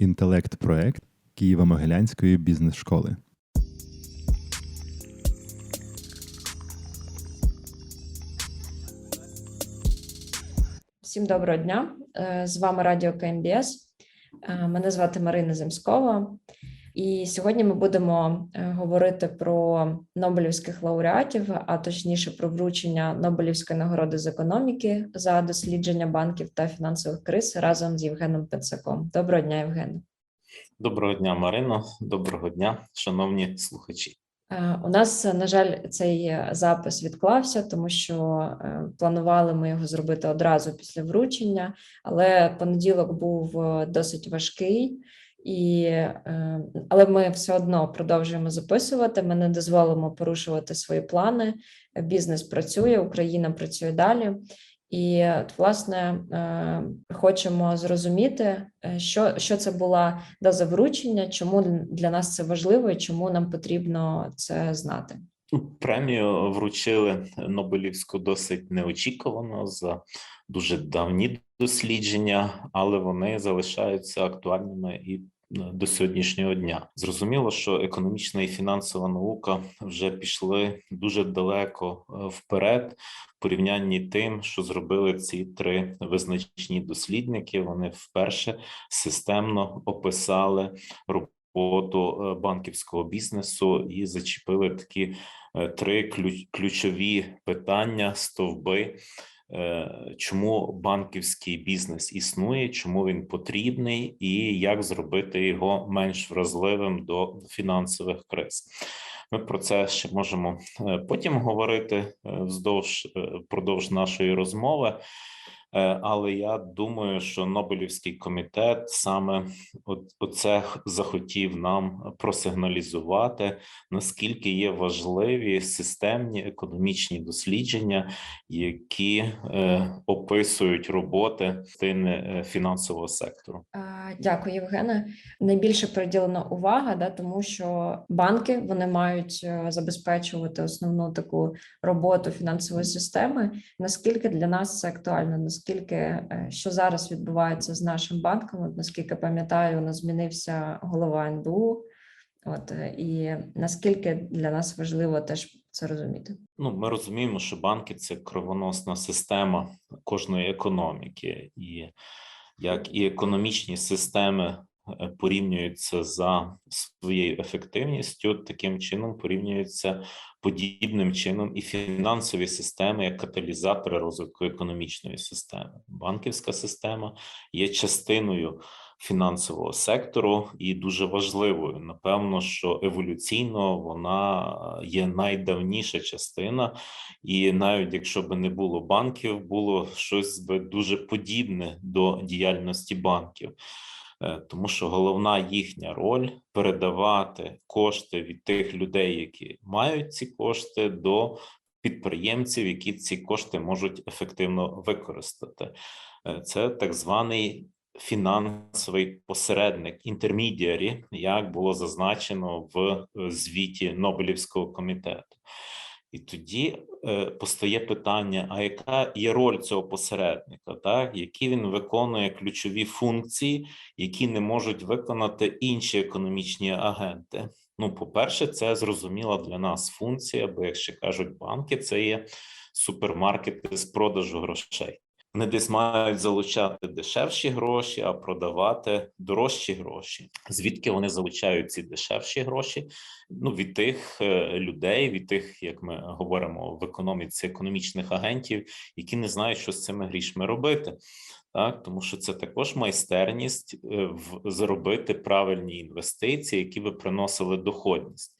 інтелект-проект Києво-Могилянської бізнес-школи. Всім доброго дня. Е, З вами Радіо КМБС. Е, Мене звати Марина Земскова. І сьогодні ми будемо е, говорити про Нобелівських лауреатів, а точніше про вручення Нобелівської нагороди з економіки за дослідження банків та фінансових криз разом з Євгеном Пецаком. Доброго дня, Євген. Доброго дня, Марино. Доброго дня, шановні слухачі. Е, У нас, на жаль, цей запис відклався, тому що е, планували ми його зробити одразу після вручення, але понеділок був досить важкий, і, е, але ми все одно продовжуємо записувати. Ми не дозволимо порушувати свої плани. Бізнес працює, Україна працює далі. І, от, власне, е, хочемо зрозуміти, е, що, що це була доза вручення, чому для нас це важливо і чому нам потрібно це знати. Премію вручили Нобелівську досить неочікувано за дуже давні дослідження, але вони залишаються актуальними і до сьогоднішнього дня. Зрозуміло, що економічна і фінансова наука вже пішли дуже далеко е, вперед в порівнянні тим, що зробили ці три визначні дослідники. Вони вперше системно описали роботу е, банківського бізнесу і зачепили такі е, три ключові питання, стовби. Чому банківський бізнес існує, чому він потрібний, і як зробити його менш вразливим до фінансових криз? Ми про це ще можемо потім говорити вздовж впродовж нашої розмови. Але я думаю, що Нобелівський комітет саме оце захотів нам просигналізувати, наскільки є важливі системні економічні дослідження, які е, описують роботи частини фінансового сектору. Дякую, Євгене. Найбільше приділена увага, да, тому що банки вони мають забезпечувати основну таку роботу фінансової системи. Наскільки для нас це актуально? Наскільки що зараз відбувається з нашим банком? От, наскільки пам'ятаю, у нас змінився голова НБУ. От і наскільки для нас важливо теж це розуміти? Ну, ми розуміємо, що банки це кровоносна система кожної економіки, і як і економічні системи порівнюються за своєю ефективністю, таким чином порівнюються подібним чином і фінансові системи як каталізатори розвитку економічної системи. Банківська система є частиною фінансового сектору і дуже важливою. Напевно, що еволюційно вона є найдавніша частина, і навіть якщо би не було банків, було щось би дуже подібне до діяльності банків. Тому що головна їхня роль передавати кошти від тих людей, які мають ці кошти, до підприємців, які ці кошти можуть ефективно використати. Це так званий фінансовий посередник інтермідіарі, як було зазначено в звіті Нобелівського комітету. І тоді е, постає питання: а яка є роль цього посередника, так які він виконує ключові функції, які не можуть виконати інші економічні агенти? Ну, по-перше, це зрозуміла для нас функція, бо, як ще кажуть банки, це є супермаркети з продажу грошей. Вони десь мають залучати дешевші гроші, а продавати дорожчі гроші. Звідки вони залучають ці дешевші гроші? Ну від тих людей, від тих, як ми говоримо в економіці, економічних агентів, які не знають, що з цими грішми робити. Так, тому що це також майстерність в зробити правильні інвестиції, які би приносили доходність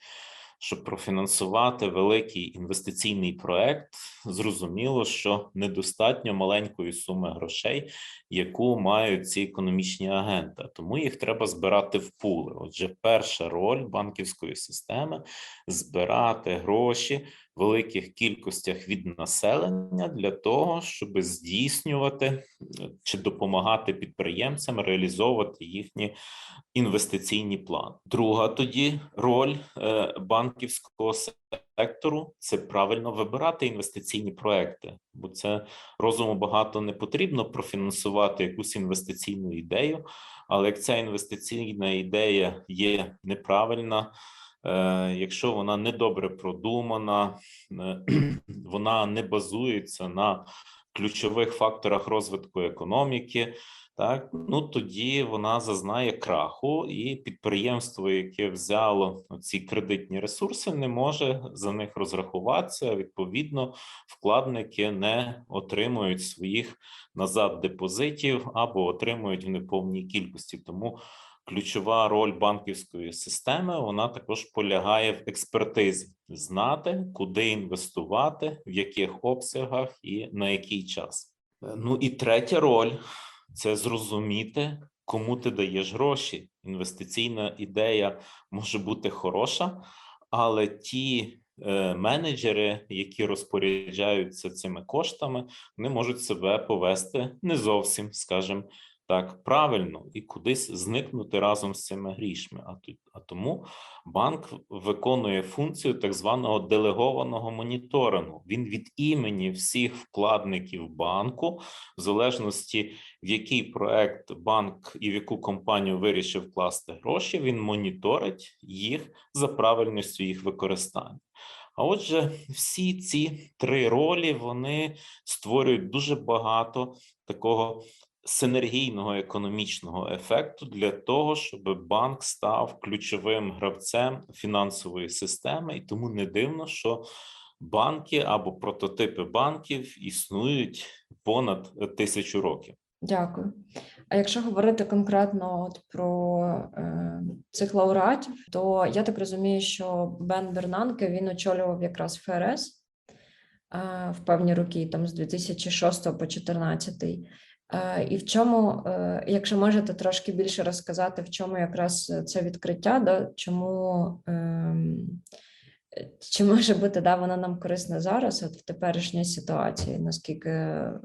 щоб профінансувати великий інвестиційний проект, зрозуміло, що недостатньо маленької суми грошей, яку мають ці економічні агенти. Тому їх треба збирати в пули. Отже, перша роль банківської системи збирати гроші великих кількостях від населення для того, щоб здійснювати чи допомагати підприємцям реалізовувати їхні інвестиційні плани. Друга тоді роль е, банківського сектору це правильно вибирати інвестиційні проекти, бо це розуму багато не потрібно профінансувати якусь інвестиційну ідею, Але як ця інвестиційна ідея є неправильна, якщо вона недобре продумана, е, вона не базується на ключових факторах розвитку економіки, так ну тоді вона зазнає краху, і підприємство, яке взяло ці кредитні ресурси, не може за них розрахуватися. Відповідно, вкладники не отримують своїх назад депозитів або отримують в неповній кількості. Тому ключова роль банківської системи вона також полягає в експертизі, знати, куди інвестувати, в яких обсягах і на який час. Е, Ну і третя роль це зрозуміти, кому ти даєш гроші. Інвестиційна ідея може бути хороша, але ті е, менеджери, які розпоряджаються цими коштами, вони можуть себе повести не зовсім, скажімо так, правильно і кудись зникнути разом з цими грішми. А тут а тому банк виконує функцію так званого делегованого моніторингу. Він від імені всіх вкладників банку, в залежності в який проект банк і в яку компанію вирішив вкласти гроші, він моніторить їх за правильністю їх використання. А отже, всі ці три ролі вони створюють дуже багато такого синергійного економічного ефекту для того, щоб банк став ключовим гравцем фінансової системи, і тому не дивно, що банки або прототипи банків існують понад тисячу років. Дякую. А якщо говорити конкретно от про е, цих лауреатів, то я так розумію, що Бен Бернанке він очолював якраз ФРС е, в певні роки, там з 2006 по 2014. Е, і в чому, е, якщо можете трошки більше розказати, в чому якраз це відкриття, да, чому ем, чи може бути да, воно нам корисне зараз, от в теперішній ситуації, наскільки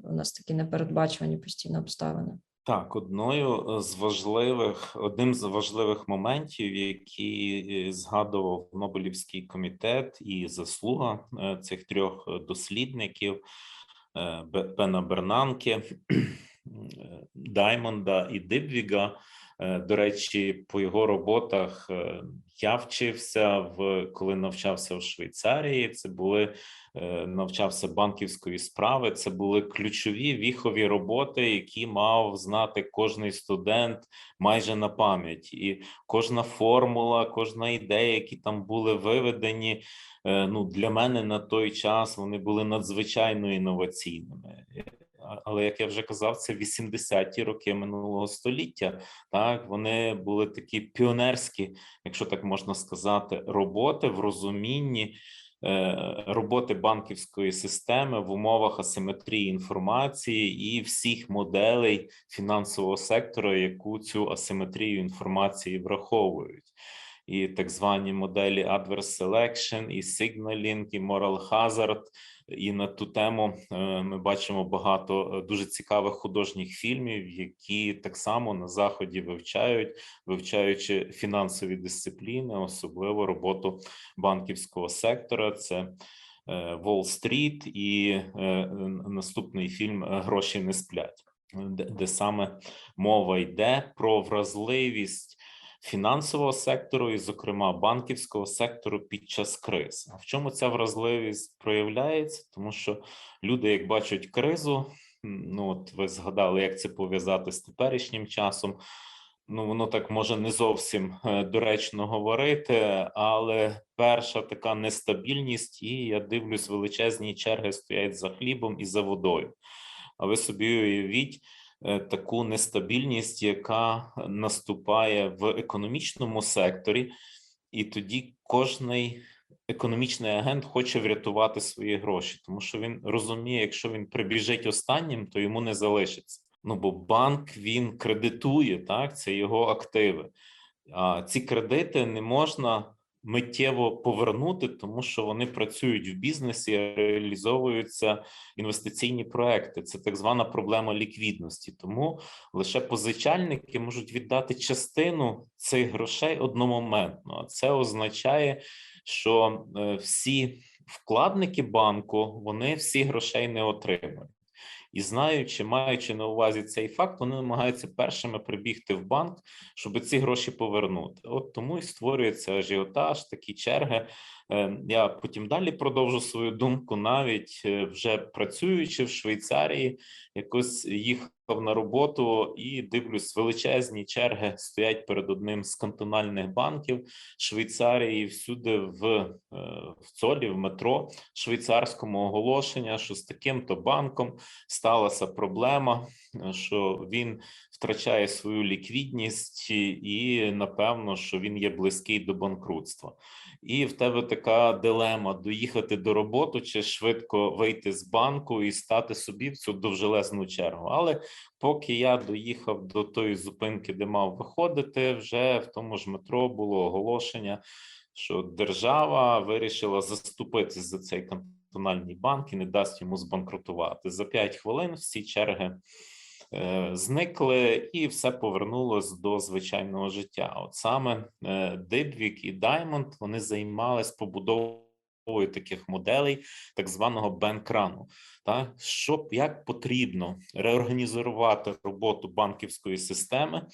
у нас такі непередбачувані постійно обставини? Так, одною з важливих, одним з важливих моментів, які е, згадував Нобелівський комітет, і заслуга цих трьох дослідників Бе- Бена Бернанке, е, Даймонда і Дибвіга. Е, До речі, по його роботах е, я вчився в коли навчався в Швейцарії. Це були е, навчався банківської справи. Це були ключові віхові роботи, які мав знати кожний студент майже на пам'ять. І кожна формула, кожна ідея, які там були виведені. Ну для мене на той час вони були надзвичайно інноваційними. Але як я вже казав, це 80-ті роки минулого століття. Так вони були такі піонерські, якщо так можна сказати, роботи в розумінні е, роботи банківської системи в умовах асиметрії інформації і всіх моделей фінансового сектору, яку цю асиметрію інформації враховують. І так звані моделі Adverse Selection, і Signaling, і Moral Hazard. І на ту тему е, ми бачимо багато е, дуже цікавих художніх фільмів, які так само на заході вивчають, вивчаючи фінансові дисципліни, особливо роботу банківського сектора. Це Уолл-стріт і е, наступний фільм Гроші не сплять, де саме мова йде про вразливість фінансового сектору, і, зокрема, банківського сектору під час криз. А в чому ця вразливість проявляється? Тому що люди, як бачать кризу, ну от ви згадали, як це пов'язати з теперішнім часом. Ну, воно так може не зовсім е, доречно говорити, але перша така нестабільність, і я дивлюсь, величезні черги стоять за хлібом і за водою. А ви собі уявіть таку нестабільність, яка наступає в економічному секторі, і тоді кожний економічний агент хоче врятувати свої гроші, тому що він розуміє, якщо він прибіжить останнім, то йому не залишиться. Ну бо банк він кредитує, так це його активи. А ці кредити не можна миттєво повернути, тому що вони працюють в бізнесі, реалізовуються інвестиційні проекти. Це так звана проблема ліквідності. Тому лише позичальники можуть віддати частину цих грошей одномоментно. А це означає, що е, всі вкладники банку вони всі грошей не отримують. І знаючи, маючи на увазі цей факт, вони намагаються першими прибігти в банк, щоб ці гроші повернути. От тому і створюється ажіотаж, такі черги. Е, Я потім далі продовжу свою думку, навіть е, вже працюючи в Швейцарії, якось їхав на роботу і дивлюсь, величезні черги стоять перед одним з кантональних банків Швейцарії всюди в, е, в цолі, в метро швейцарському оголошення, що з таким-то банком сталася проблема, що він втрачає свою ліквідність, і, напевно, що він є близький до банкрутства. І в тебе така дилема: доїхати до роботи чи швидко вийти з банку і стати собі в цю довжелезну чергу. Але поки я доїхав до тої зупинки, де мав виходити, вже в тому ж метро було оголошення, що держава вирішила заступитись за цей кантональний банк і не дасть йому збанкрутувати. За 5 хвилин всі черги зникли, і все повернулось до звичайного життя. От саме е, Дибвік і Даймонд вони займались побудовою таких моделей, так званого бенкрану. Та що як потрібно реорганізувати роботу банківської системи,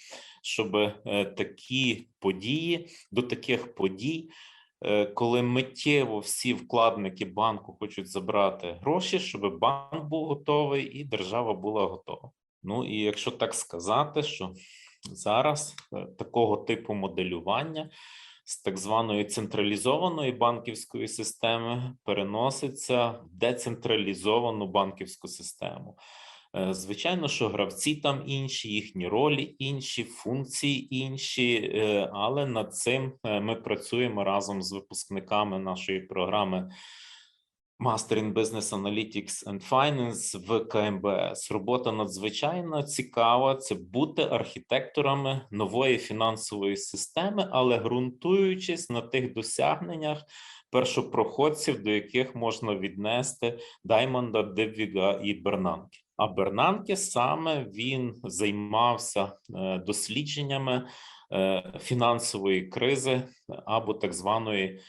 щоб е, такі події до таких подій. е, Коли миттєво всі вкладники банку хочуть забрати гроші, щоб банк був готовий і держава була готова. Ну і якщо так сказати, що зараз е, такого типу моделювання з так званої централізованої банківської системи переноситься в децентралізовану банківську систему. Е, Звичайно, що гравці там інші, їхні ролі інші, функції інші, е, але над цим ми працюємо разом з випускниками нашої програми Master in Business Analytics and Finance в КМБС. Робота надзвичайно цікава. Це бути архітекторами нової фінансової системи, але ґрунтуючись на тих досягненнях першопроходців, до яких можна віднести Даймонда, Дебвіга і Бернанки. А Бернанке саме він займався е, дослідженнями е, фінансової кризи або так званої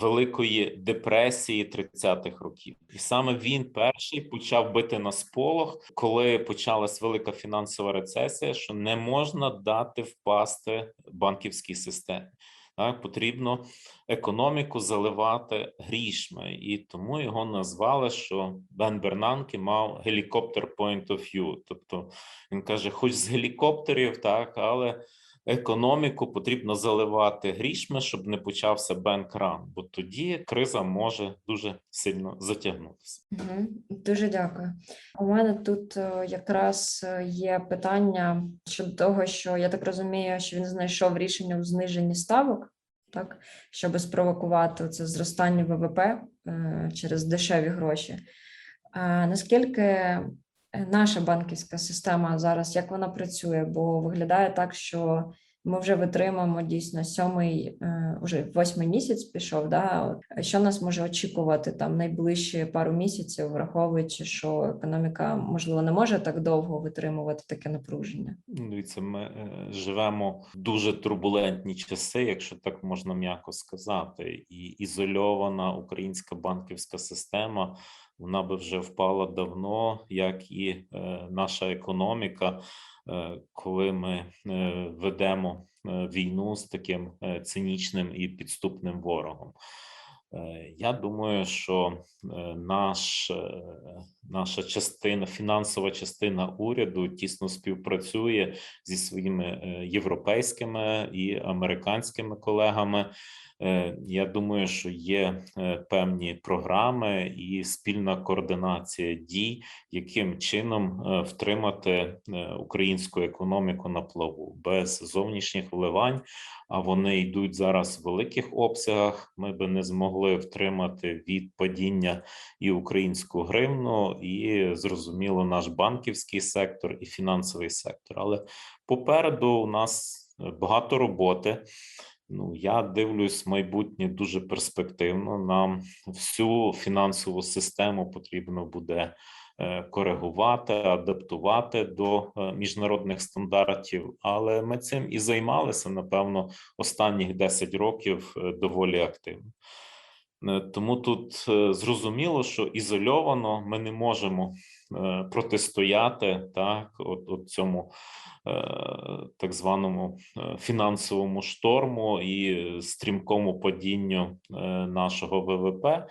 Великої депресії 30-х років, і саме він перший почав бити на сполох, коли почалась велика фінансова рецесія, що не можна дати впасти банківській системі. Так, потрібно економіку заливати грішми, і тому його назвали, що Бен Бернанке мав гелікоптер point of view. Тобто він каже, хоч з гелікоптерів, так, але економіку потрібно заливати грішми, щоб не почався бенкран, бо тоді криза може дуже сильно затягнутися. Мгм. Дуже дякую. У мене тут е, якраз е, є питання щодо того, що я так розумію, що він знайшов рішення у зниженні ставок, так, щоб спровокувати це зростання ВВП е, через дешеві гроші. А наскільки е, наша банківська система зараз, як вона працює? Бо виглядає так, що ми вже витримуємо дійсно сьомий, е, уже восьмий місяць пішов. Да? Що нас може очікувати там найближчі пару місяців, враховуючи, що економіка можливо не може так довго витримувати таке напруження? Ну, Дивіться, ми е, живемо в дуже турбулентні часи, якщо так можна м'яко сказати, і ізольована українська банківська система. Вона би вже впала давно, як і е, наша економіка, коли ми е, ведемо е, війну з таким е, цинічним і підступним ворогом. Е, Я думаю, що е, наш, е, наша частина, фінансова частина уряду тісно співпрацює зі своїми європейськими і американськими колегами. Я думаю, що є певні програми і спільна координація дій, яким чином втримати українську економіку на плаву без зовнішніх вливань. А вони йдуть зараз в великих обсягах. Ми би не змогли втримати від падіння і українську гривну, і зрозуміло, наш банківський сектор і фінансовий сектор. Але попереду у нас багато роботи. Ну, я дивлюсь майбутнє дуже перспективно. Нам всю фінансову систему потрібно буде е, коригувати, адаптувати до е, міжнародних стандартів. Але ми цим і займалися, напевно, останніх 10 років е, доволі активно. Е, Тому тут е, зрозуміло, що ізольовано ми не можемо е, протистояти так, от, от цьому так званому фінансовому шторму і стрімкому падінню нашого ВВП.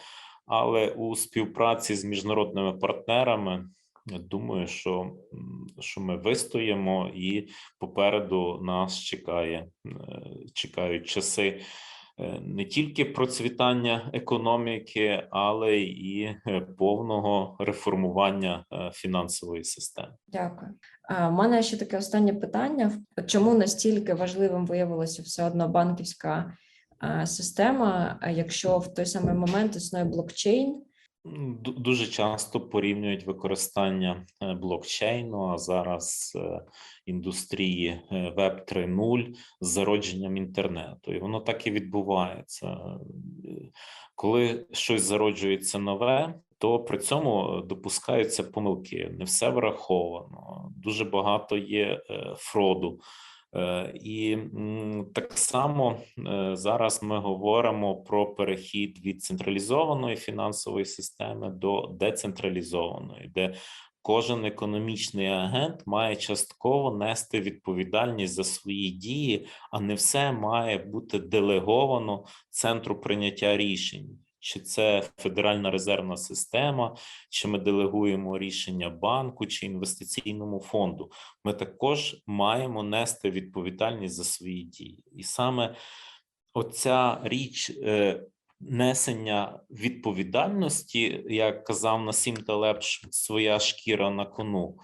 Але у співпраці з міжнародними партнерами думаю, що, що ми вистоїмо, і попереду нас чекає, чекають часи не тільки процвітання економіки, але і е, повного реформування е, фінансової системи. Дякую. У мене ще таке останнє питання: чому настільки важливим виявилося все одно банківська система, якщо в той самий момент існує блокчейн? Дуже часто порівнюють використання е, блокчейну, а зараз е, індустрії е, Web 3.0 з зародженням інтернету. І воно так і відбувається. Коли щось зароджується нове, то при цьому допускаються помилки. Не все враховано. Дуже багато є фроду. Е, І так само е, зараз ми говоримо про перехід від централізованої фінансової системи до децентралізованої, де кожен економічний агент має частково нести відповідальність за свої дії, а не все має бути делеговано центру прийняття рішень. Чи це Федеральна резервна система, чи ми делегуємо рішення банку чи інвестиційному фонду ми також маємо нести відповідальність за свої дії. І саме оця річ е, несення відповідальності, як казав Насім Талеб, своя шкіра на кону.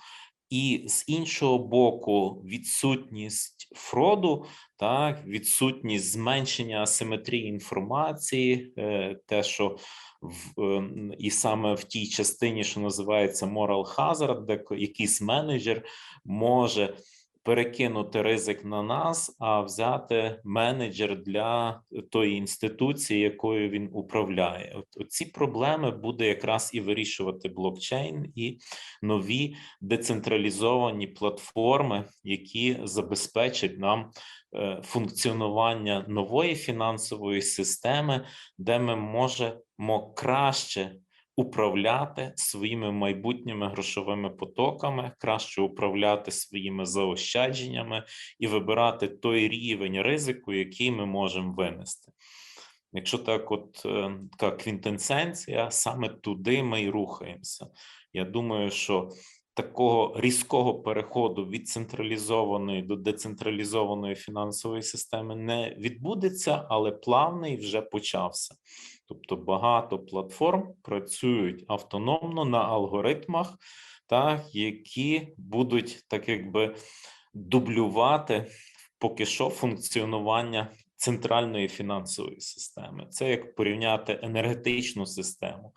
І з іншого боку, відсутність фроду, так, відсутність зменшення асиметрії інформації, е, те, що в е, і саме в тій частині, що називається moral hazard, де якийсь менеджер може перекинути ризик на нас, а взяти менеджер для тої інституції, якою він управляє. От ці проблеми буде якраз і вирішувати блокчейн і нові децентралізовані платформи, які забезпечать нам е, функціонування нової фінансової системи, де ми можемо краще управляти своїми майбутніми грошовими потоками, краще управляти своїми заощадженнями і вибирати той рівень ризику, який ми можемо винести. Якщо так, от е, така квінтенсенція, саме туди ми й рухаємося. Я думаю, що такого різкого переходу від централізованої до децентралізованої фінансової системи не відбудеться, але плавний вже почався. Тобто багато платформ працюють автономно на алгоритмах, так, які будуть так якби дублювати поки що функціонування центральної фінансової системи. Це як порівняти енергетичну систему,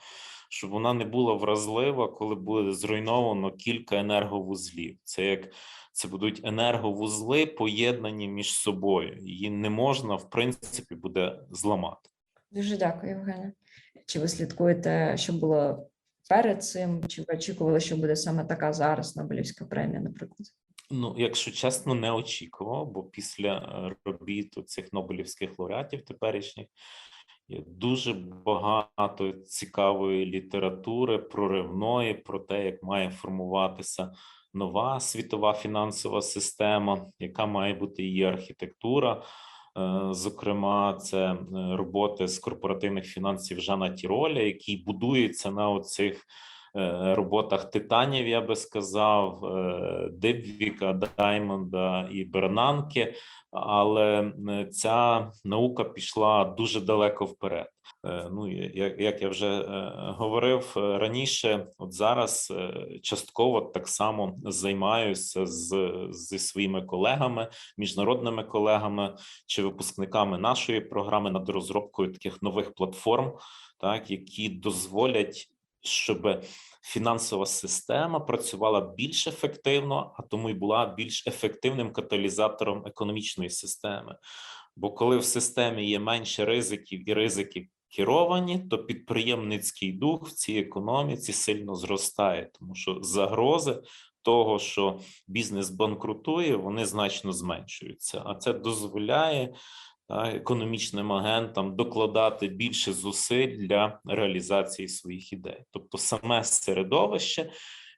щоб вона не була вразлива, коли буде зруйновано кілька енерговузлів. Це як це будуть енерговузли поєднані між собою. Її не можна, в принципі, буде зламати. Дуже дякую, Євгене. Чи ви слідкуєте, що було перед цим? Чи ви очікували, що буде саме така зараз Нобелівська премія, наприклад? Ну, якщо чесно, не очікував, бо після е, робіт цих Нобелівських лауреатів теперішніх є дуже багато цікавої літератури, проривної про те, як має формуватися нова світова фінансова система, яка має бути її архітектура. Е, Зокрема, це е, роботи з корпоративних фінансів Жана Тіроля, який будується на оцих е, роботах титанів, я би сказав, Дибвіка, Даймонда і Бернанки, але ця наука пішла дуже далеко вперед. Е, Ну, як, я вже е, говорив е, раніше, от зараз частково так само займаюся з, зі своїми колегами, міжнародними колегами чи випускниками нашої програми над розробкою таких нових платформ, так які дозволять, щоб фінансова система працювала більш ефективно, а тому й була більш ефективним каталізатором економічної системи. Бо коли в системі є менше ризиків і ризики керовані, то підприємницький дух в цій економіці сильно зростає, тому що загрози того, що бізнес банкрутує, вони значно зменшуються. А це дозволяє економічним агентам докладати більше зусиль для реалізації своїх ідей. Тобто, саме середовище,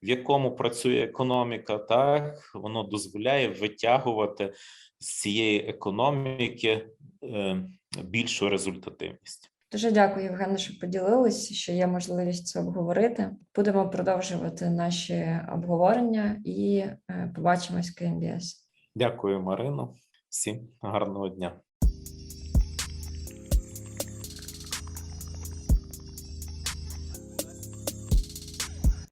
в якому працює економіка, так воно дозволяє витягувати з цієї економіки е, більшу результативність. Дуже дякую, Євгене, що поділилися, що є можливість це обговорити. Будемо продовжувати наші обговорення і е, побачимось в КМБС. Дякую, Марино. Всім гарного дня.